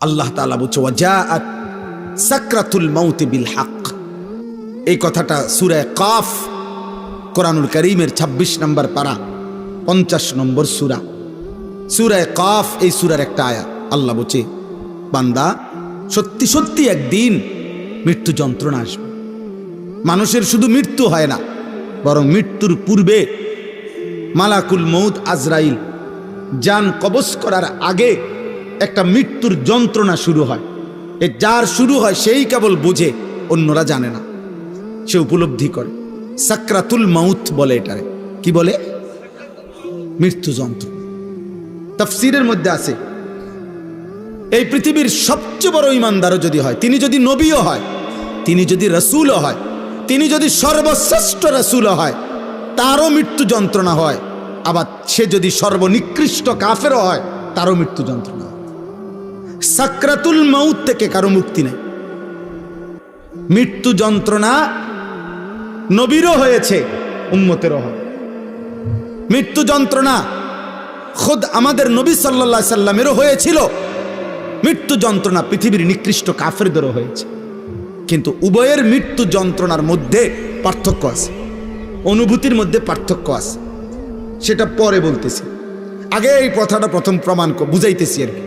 আল্লাহ তালা বলছে সাকরাতুল মাউতি বিল হক। এই কথাটা সুরায় কাফ, কোরআনুল করিমের ২৬ নম্বর পারা, পঞ্চাশ নম্বর সুরা। সুরায় কাফ, এই সুরার একটা আয়াত আল্লাহ বলছে, বান্দা, সত্যি সত্যি একদিন মৃত্যু যন্ত্রণা আসবে। মানুষের শুধু মৃত্যু হয় না, বরং মৃত্যুর পূর্বে মালাকুল মৌত আজরাইল, যান কবজ করার আগে একটা মৃত্যুর যন্ত্রণা শুরু হয়। এ যার শুরু হয় সেই কেবল বোঝে, অন্যরা জানে না। সে উপলব্ধি করে। সাকরাতুল মাউথ বলে এটারে। কি বলে? মৃত্যু যন্ত্র তফসিরের মধ্যে আছে। এই পৃথিবীর সবচেয়ে বড় ইমানদারও যদি হয়, তিনি যদি নবীও হয়, তিনি যদি রসুলও হয়, তিনি যদি সর্বশ্রেষ্ঠ রসুলও হয়, তারও মৃত্যু যন্ত্রণা হয়। আবার সে যদি সর্বনিকৃষ্ট কাফেরও হয়, তারও মৃত্যু যন্ত্রণা। সাকরাতুল মাউত থেকে কারও মুক্তি নেই। মৃত্যু যন্ত্রণা নবীরও হয়েছে, উম্মতেরও হয়। মৃত্যু যন্ত্রণা খোদ আমাদের নবী সাল্লা সাল্লামেরও হয়েছিল। মৃত্যু যন্ত্রণা পৃথিবীর নিকৃষ্ট কাফেরদেরও হয়েছে। কিন্তু উভয়ের মৃত্যু যন্ত্রণার মধ্যে পার্থক্য আছে, অনুভূতির মধ্যে পার্থক্য আছে। সেটা পরে বলতেছি। আগে এই কথাটা প্রথম প্রমাণ বুঝাইতেছি আর কি।